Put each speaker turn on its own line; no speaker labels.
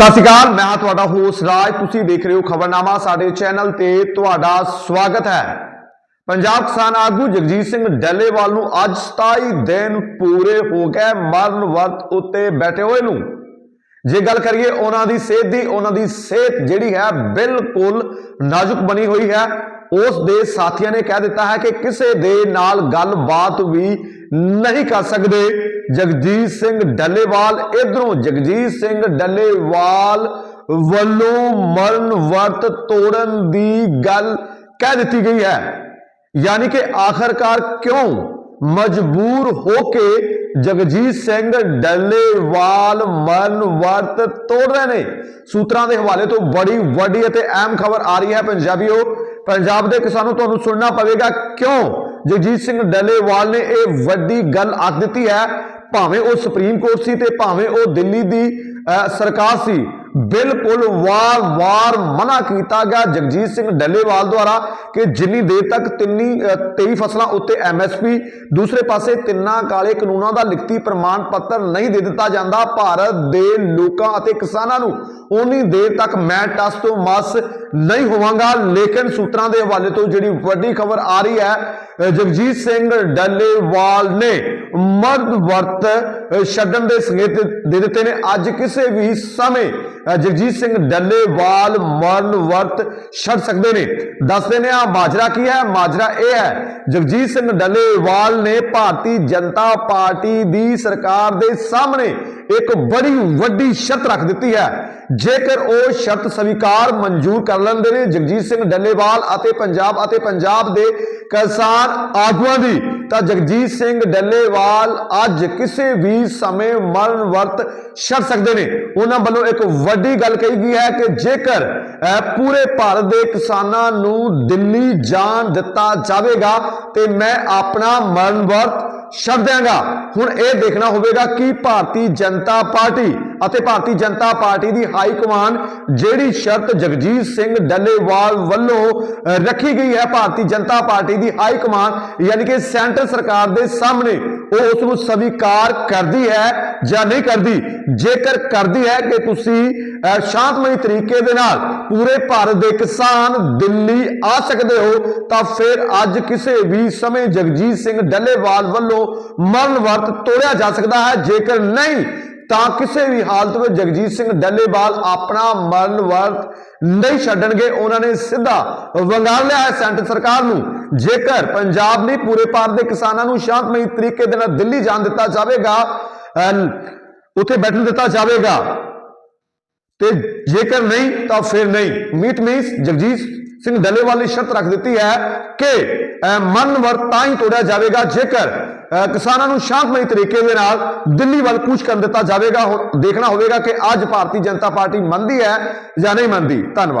ਸਤਿ ਸ਼੍ਰੀ ਅਕਾਲ, ਮੈਂ ਤੁਹਾਡਾ ਹੋਸਟ ਰਾਜ। ਤੁਸੀਂ ਦੇਖ ਰਹੇ ਹੋ ਖਬਰਨਾਮਾ, ਸਾਡੇ ਚੈਨਲ ਤੇ ਤੁਹਾਡਾ ਸਵਾਗਤ ਹੈ। ਪੰਜਾਬ ਕਿਸਾਨ ਆਗੂ ਜਗਜੀਤ ਸਿੰਘ ਡੱਲੇਵਾਲ ਨੂੰ ਅੱਜ 27 ਦਿਨ ਪੂਰੇ ਹੋ ਗਏ, ਮਰਨ ਵਰਤ ਉੱਤੇ ਬੈਠੇ ਹੋਏ ਨੂੰ। ਜੇ ਗੱਲ ਕਰੀਏ ਉਹਨਾਂ ਦੀ ਸਿਹਤ ਦੀ, ਉਹਨਾਂ ਦੀ ਸਿਹਤ ਜਿਹੜੀ ਹੈ ਬਿਲਕੁਲ ਨਾਜ਼ੁਕ ਬਣੀ ਹੋਈ ਹੈ। ਉਸ ਦੇ ਸਾਥੀਆਂ ਨੇ ਕਹਿ ਦਿੱਤਾ ਹੈ ਕਿ ਕਿਸੇ ਦੇ ਨਾਲ ਗੱਲਬਾਤ ਵੀ ਨਹੀਂ ਕਰ ਸਕਦੇ। ਜਗਜੀਤ ਸਿੰਘ ਡੱਲੇਵਾਲ ਇਧਰੋਂ। ਜਗਜੀਤ ਸਿੰਘ ਡੱਲੇਵਾਲ ਵੱਲੋਂ ਮਰਨ ਵਰਤ ਤੋੜਨ ਦੀ ਗੱਲ ਕਹਿ ਦਿੱਤੀ ਗਈ ਹੈ। ਯਾਨੀ ਕਿ ਆਖਰਕਾਰ ਕਿਉਂ ਮਜਬੂਰ ਹੋ ਕੇ ਜਗਜੀਤ ਸਿੰਘ ਡੱਲੇਵਾਲ ਮਰਨ ਵਰਤ ਤੋੜ ਰਹੇ ਨੇ? ਸੂਤਰਾਂ ਦੇ ਹਵਾਲੇ ਤੋਂ ਬੜੀ ਵੱਡੀ ਅਤੇ ਅਹਿਮ ਖਬਰ ਆ ਰਹੀ ਹੈ। ਪੰਜਾਬੀਓ, ਪੰਜਾਬ ਦੇ ਕਿਸਾਨੋਂ, ਤੁਹਾਨੂੰ ਸੁਣਨਾ ਪਵੇਗਾ ਕਿਉਂ ਜਗਜੀਤ ਸਿੰਘ ਡੱਲੇਵਾਲ ਨੇ ਇਹ ਵੱਡੀ ਗੱਲ ਆਖ ਦਿੱਤੀ ਹੈ। ਭਾਵੇਂ ਉਹ ਸੁਪਰੀਮ ਕੋਰਟ ਸੀ ਤੇ ਭਾਵੇਂ ਉਹ ਦਿੱਲੀ ਦੀ ਸਰਕਾਰ ਸੀ। ਬਿਲਕੁਲ ਵਾਰ-ਵਾਰ ਮਨਾ ਕੀਤਾ ਗਿਆ ਜਗਜੀਤ ਸਿੰਘ ਡੱਲੇਵਾਲ ਦੁਆਰਾ ਕਿ ਜਿੰਨੀ ਦੇਰ ਤੱਕ ਤਿੰਨੀ 23 ਫਸਲਾਂ ਉੱਤੇ ਐਮਐਸਪੀ ਦੂਸਰੇ ਪਾਸੇ ਤਿੰਨਾਂ ਕਾਲੇ ਕਾਨੂੰਨਾਂ ਦਾ ਲਿਖਤੀ ਪ੍ਰਮਾਣ ਪੱਤਰ ਨਹੀਂ ਦੇ ਦਿੱਤਾ ਜਾਂਦਾ, ਭਾਰਤ ਦੇ ਲੋਕਾਂ ਅਤੇ ਕਿਸਾਨਾਂ ਨੂੰ ਉਨੀ ਦੇਰ ਤੱਕ ਮੈਂ ਟਸ ਤੋਂ ਮਸ ਨਹੀਂ ਹੋਵਾਂਗਾ। ਲੇਕਿਨ ਸੂਤਰਾਂ ਦੇ ਹਵਾਲੇ ਤੋਂ ਜਿਹੜੀ ਵੱਡੀ ਖਬਰ ਆ ਰਹੀ ਹੈ ਜਗਜੀਤ ਸਿੰਘ ਡੱਲੇਵਾਲ ਨੇ ਮਰਦ ਵਰਤ ਛੱਡਣ ਦੇ ਸੰਕੇਤ ਦੇ ਦਿੱਤੇ ਨੇ। ਅੱਜ ਕਿਸੇ ਵੀ ਸਮੇਂ ਜਗਜੀਤ ਸਿੰਘ ਡੱਲੇਵਾਲ ਮਰਨ ਵਰਤ ਛੱਡ ਸਕਦੇ ਨੇ। ਦੱਸਦੇ ਨੇ ਆ ਮਾਜਰਾ ਕੀ ਹੈ? ਮਾਜਰਾ ਇਹ ਹੈ, ਜਗਜੀਤ ਸਿੰਘ ਡੱਲੇਵਾਲ ਨੇ ਭਾਰਤੀ ਜਨਤਾ ਪਾਰਟੀ ਦੀ ਸਰਕਾਰ ਦੇ ਸਾਹਮਣੇ ਇੱਕ ਬੜੀ ਵੱਡੀ ਸ਼ਰਤ ਰੱਖ ਦਿੱਤੀ ਹੈ। ਜੇਕਰ ਉਹ ਸ਼ਰਤ ਸਵੀਕਾਰ ਮਨਜ਼ੂਰ ਕਰ ਲੈਂਦੇ ਨੇ, ਜਗਜੀਤ ਸਿੰਘ ਡੱਲੇਵਾਲ ਅਤੇ ਪੰਜਾਬ ਅਤੇ ਪੰਜਾਬ ਦੇ ਕਿਸਾਨ ਆਗੂਆਂ ਦੀ, ਤਾਂ ਜਗਜੀਤ ਸਿੰਘ ਡੱਲੇਵਾਲ ਅੱਜ ਕਿਸੇ ਵੀ ਸਮੇਂ ਮਰਨ ਵਰਤ ਛੱਡ ਸਕਦੇ ਨੇ। ਉਹਨਾਂ ਵੱਲੋਂ ਇੱਕ ਵੱਡੀ ਗੱਲ ਕਹੀ ਗਈ ਹੈ ਕਿ ਜੇਕਰ ਪੂਰੇ ਭਾਰਤ ਦੇ ਕਿਸਾਨਾਂ ਨੂੰ ਦਿੱਲੀ ਜਾਣ ਦਿੱਤਾ ਜਾਵੇਗਾ, ਤੇ ਮੈਂ ਆਪਣਾ ਮਰਨ ਵਰਤ ਛੱਡ ਦਿਆਂਗਾ। ਹੁਣ ਇਹ ਦੇਖਣਾ ਹੋਵੇਗਾ ਕਿ ਭਾਰਤੀ ਜਨਤਾ ਪਾਰਟੀ ਅਤੇ ਭਾਰਤੀ ਜਨਤਾ ਪਾਰਟੀ ਦੀ ਹਾਈ ਕਮਾਨ ਜਿਹੜੀ ਸ਼ਰਤ ਜਗਜੀਤ ਸਿੰਘ ਡੱਲੇਵਾਲ ਵੱਲੋਂ ਰੱਖੀ ਗਈ ਹੈ, ਭਾਰਤੀ ਜਨਤਾ ਪਾਰਟੀ ਦੀ ਹਾਈ ਕਮਾਨ ਯਾਨੀ ਕਿ ਸੈਂਟਰ ਸਰਕਾਰ ਦੇ ਸਾਹਮਣੇ। ਉਹ ਉਸ ਨੂੰ ਸਵੀਕਾਰ ਕਰਦੀ ਹੈ ਜਾਂ ਨਹੀਂ ਕਰਦੀ? ਜੇਕਰ ਕਰਦੀ ਹੈ ਕਿ ਤੁਸੀਂ ਅਹ, ਸ਼ਾਂਤਮਈ ਤਰੀਕੇ ਦੇ ਨਾਲ ਪੂਰੇ ਭਾਰਤ ਦੇ ਕਿਸਾਨ ਦਿੱਲੀ ਆ ਸਕਦੇ ਹੋ ਤਾਂ ਫਿਰ ਅੱਜ ਕਿਸੇ ਵੀ ਸਮੇਂ ਜਗਜੀਤ ਸਿੰਘ ਡੱਲੇਵਾਲ ਵੱਲੋਂ ਮਰਨ ਵਰਤ ਤੋੜਿਆ ਜਾ ਸਕਦਾ ਹੈ। ਜੇਕਰ ਨਹੀਂ ਤਾਂ ਕਿਸੇ ਵੀ ਹਾਲਤ ਵਿੱਚ ਜਗਜੀਤ ਸਿੰਘ ਡੱਲੇਵਾਲ ਆਪਣਾ ਮਰਨ ਵਰਤ ਨਹੀਂ ਛੱਡਣਗੇ। ਉਹਨਾਂ ਨੇ ਸਿੱਧਾ ਵੰਗਾਰ ਲਿਆ ਹੈ ਸੈਂਟਰ ਸਰਕਾਰ ਨੂੰ। ਜੇਕਰ ਪੰਜਾਬ ਨਹੀਂ ਪੂਰੇ ਭਾਰਤ ਦੇ ਕਿਸਾਨਾਂ ਨੂੰ ਸ਼ਾਂਤਮਈ ਤਰੀਕੇ ਦੇ ਨਾਲ ਦਿੱਲੀ ਜਾਣ ਦਿੱਤਾ ਜਾਵੇਗਾ ਉੱਥੇ ਬੈਠਣ ਦਿੱਤਾ ਜਾਵੇਗਾ। ਤੇ ਜੇਕਰ ਨਹੀਂ, ਤਾਂ ਫਿਰ ਨਹੀਂ। ਮੀਟ ਮੀਸ ਜਗਜੀਤ ਸਿੰਘ ਡੱਲੇਵਾਲ ਨੇ ਸ਼ਰਤ ਰੱਖ ਦਿੱਤੀ ਹੈ ਕਿ ਅਹ, ਵਰਤ ਤਾਂ ਹੀ ਤੋੜਿਆ ਜਾਵੇਗਾ ਜੇਕਰ ਕਿਸਾਨਾਂ ਨੂੰ ਸ਼ਾਂਤਮਈ ਤਰੀਕੇ ਦੇ ਨਾਲ ਦਿੱਲੀ ਵੱਲ ਕੂਚ ਕਰਨ ਦਿੱਤਾ ਜਾਵੇਗਾ ਦੇਖਣਾ ਹੋਵੇਗਾ ਕਿ ਅੱਜ ਭਾਰਤੀ ਜਨਤਾ ਪਾਰਟੀ ਮੰਨਦੀ ਹੈ ਜਾਂ ਨਹੀਂ ਮੰਨਦੀ। ਧੰਨਵਾਦ।